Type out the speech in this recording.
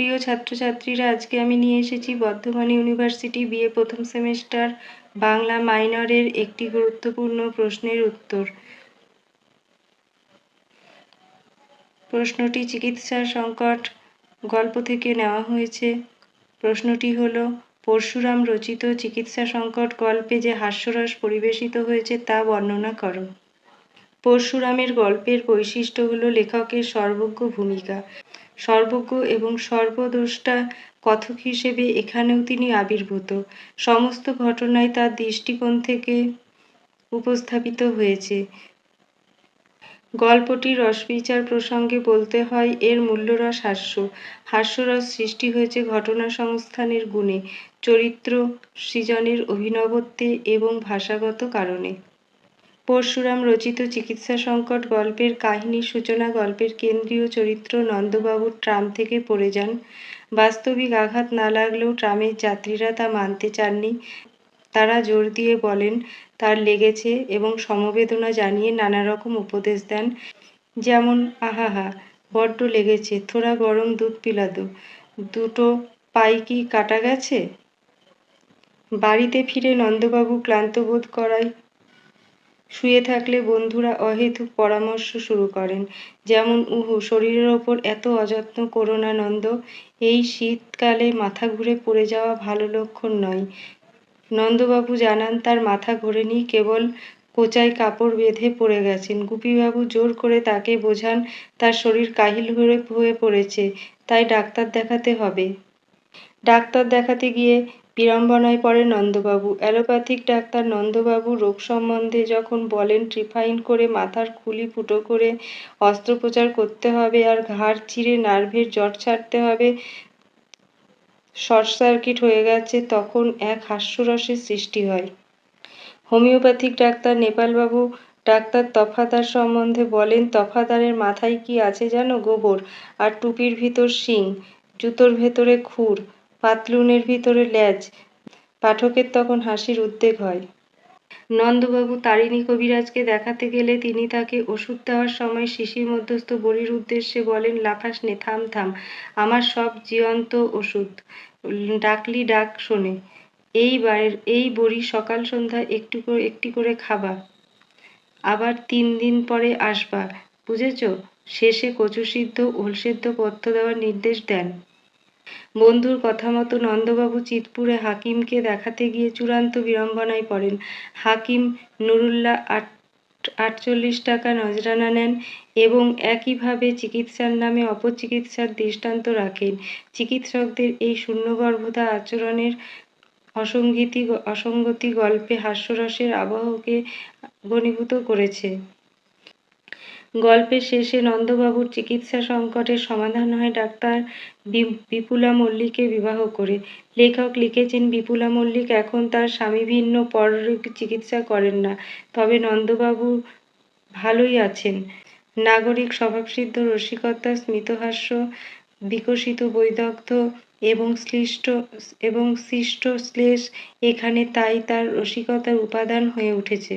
প্রিয় ছাত্রছাত্রীরা, আজকে আমি নিয়ে এসেছি বর্ধমান ইউনিভার্সিটি বিএ প্রথম সেমিস্টার বাংলা মাইনরের একটি গুরুত্বপূর্ণ প্রশ্নের উত্তর। প্রশ্নটি চিকিৎসা সংকট গল্প থেকে নেওয়া হয়েছে। প্রশ্নটি হল, পরশুরাম রচিত চিকিৎসা সংকট গল্পে যে হাস্যরস পরিবেশিত হয়েছে তা বর্ণনা করো। পরশুরামের গল্পের বৈশিষ্ট্য হল লেখকের সর্বজ্ঞ ভূমিকা। সর্বজ্ঞ এবং সর্বদ্রষ্টা কথক হিসেবে এখানেও তিনি আবির্ভূত। সমস্ত ঘটনায় তার দৃষ্টিকোণ থেকে উপস্থাপিত হয়েছে। গল্পটির রসবিচার প্রসঙ্গে বলতে হয়, এর মূল্যরস হাস্য। হাস্যরস সৃষ্টি হয়েছে ঘটনা সংস্থানের গুণে, চরিত্র সৃজনের অভিনবত্বে এবং ভাষাগত কারণে। পরশুরাম রচিত চিকিৎসা সংকট গল্পের কাহিনীর সূচনা গল্পের কেন্দ্রীয় চরিত্র নন্দবাবুর ট্রাম থেকে পড়ে যান। বাস্তবিক আঘাত না লাগলেও ট্রামের যাত্রীরা তা মানতে চাননি। তারা জোর দিয়ে বলেন, তার লেগেছে এবং সমবেদনা জানিয়ে নানা রকম উপদেশ দেন। যেমন আহাহা বড্ড লেগেছে, থোড়া গরম দুধ পিলাদো। দুটো পাই কি কাটা গেছে? বাড়িতে ফিরে নন্দবাবু ক্লান্ত বোধ করায় শুয়ে থাকলে বন্ধুরা অহেতুক পরামর্শ শুরু করেন। যেমন, উহু, শরীরের ওপর এত অযত্ন করো না নন্দ, এই শীতকালে মাথা ঘুরে পড়ে যাওয়া ভালো লক্ষণ নয়। নন্দবাবু জানান, তার মাথা ঘোরেনি, কেবল কোচায় কাপড় বেঁধে পড়ে গেছেন। গুপিবাবু জোর করে তাকে বোঝান, তার শরীর কাহিল হয়ে হয়ে পড়েছে, তাই ডাক্তার দেখাতে হবে। ডাক্তার দেখাতে গিয়ে বিড়ম্বনায় পড়ে নন্দবাবু। অ্যালোপ্যাথিক ডাক্তার নন্দবাবু রোগ সম্বন্ধে যখন বলেন ট্রিফাইন করে মাথার খুলি ফুটো করে অস্ত্রোপচার করতে হবে আর ঘাড় চিরে নার্ভের জট ছাড়তে হবে। শর্ট সার্কিট হয়ে গেছে, তখন এক হাস্যরসের সৃষ্টি হয়। হোমিওপ্যাথিক ডাক্তার নেপালবাবু ডাক্তার তফাদার সম্বন্ধে বলেন, তফাদারের মাথায় কি আছে জানো গোবর? আর টুপির ভিতর শিং, জুতোর ভেতরে খুর পাতলুনের ভিতরে ল্যাজ, পাঠকের তখন হাসির উদ্বেগ হয়। নন্দবাবু তারিণী কবিরাজকে দেখাতে গেলে তিনি তাকে ওষুধ দেওয়ার সময় শিশির মধ্যস্থ বড়ির উদ্দেশ্যে বলেন, লাফাস নে, থাম থাম, আমার সব জীবন্ত ওষুধ। ডাকলি, ডাক শোনে। এই বারের এই বড়ি সকাল সন্ধ্যা একটু করে একটি করে খাবা। আবার তিন দিন পরে আসবা। বুঝেছ? শেষে কচু সিদ্ধ ওল সিদ্ধ পথ্য দেওয়ার নির্দেশ দেন। বন্ধুর কথা মতো নন্দবাবু চিতপুরে হাকিমকে দেখাতে গিয়ে চূড়ান্ত বিড়ম্বনায় পড়েন। হাকিম নুরুল্লাহ আট, আটচল্লিশ টাকা নজরানা নেন এবং একইভাবে চিকিৎসার নামে অপচিকিৎসার দৃষ্টান্ত রাখেন। চিকিৎসকদের এই শূন্যগর্ভতা আচরণের অসঙ্গতি অসঙ্গতি গল্পে হাস্যরসের আবহকে ঘনীভূত করেছে। গল্পের শেষে নন্দবাবুর চিকিৎসা সংকটের সমাধান হয় ডাক্তার বিপুলা মল্লিককে বিবাহ করে। লেখক লিখেছেন, বিপুলা মল্লিক এখন তার স্বামীভিন্ন পররোগ চিকিৎসা করেন না। তবে নন্দবাবু ভালোই আছেন। নাগরিক স্বভাবসিদ্ধ, রসিকতা, স্মিতহাস্য, বিকশিত বৈদগ্ধ এবং শ্লিষ্ট এবং সৃষ্ট শ্লেষ এখানে তাই তার রসিকতার উপাদান হয়ে উঠেছে।